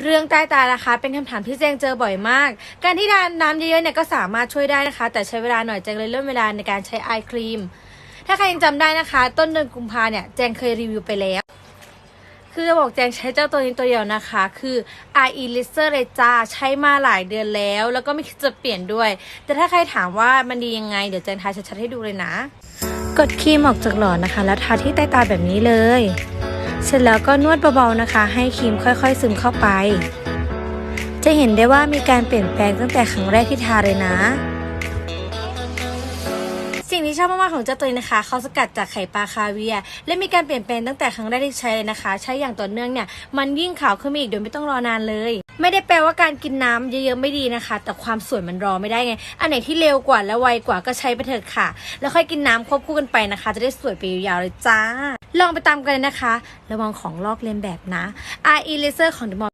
เรื่องใต้ตานะคะ เป็นคำถามที่แจงเจอบ่อยมาก การที่ทานน้ำเยอะๆเนี่ยก็สามารถช่วยได้นะคะ แต่ใช้เวลาหน่อยแจงเลยเริ่มเวลาในการใช้ไอครีม ถ้าใครยังจำได้นะคะ ต้นเดือนกุมภาเนี่ยแจงเคยรีวิวไปแล้ว คือจะบอกแจงใช้เจ้าตัวนี้ตัวเดียวนะคะ คือ i e l i s e r เลยจ้าใช้มาหลายเดือนแล้ว แล้วก็ไม่คิดจะเปลี่ยนด้วย แต่ถ้าใครถามว่ามันดียังไง เดี๋ยวแจงทาชัดๆให้ดูเลยนะ กดครีมออกจากหลอดนะคะ แล้วทาที่ใต้ตาแบบนี้เลย เสร็จแล้วก็นวดเบาๆนะคะ ให้ครีมค่อยๆ ซึมเข้าไป จะเห็นได้ว่ามีการเปลี่ยนแปลงตั้งแต่ครั้งแรกที่ทาเลยนะ สิ่งที่ชอบมากๆของเจ้าตัวนี้นะคะเขาสกัดจากไข่ปลาคาเวียและมีการเปลี่ยนแปลงตั้งแต่ครั้งแรกที่ใช้เลยนะคะ ใช้อย่างต่อเนื่องเนี่ยมันยิ่งขาวขึ้นมาอีกโดยไม่ต้องรอนานเลยไม่ได้แปลว่าการกินน้ำเยอะๆไม่ดีนะคะ แต่ความสวยมันรอไม่ได้ไง อันไหนที่เร็วกว่าและไวกว่าก็ใช้ไปเถอะค่ะ แล้วค่อยกินน้ำควบคู่กันไปนะคะ จะได้สวยไปยาวๆเลยจ้า ลองไปตามกันเลยนะคะ ระวังของลอกเลียนแบบนะ i e Laser ของ The Mall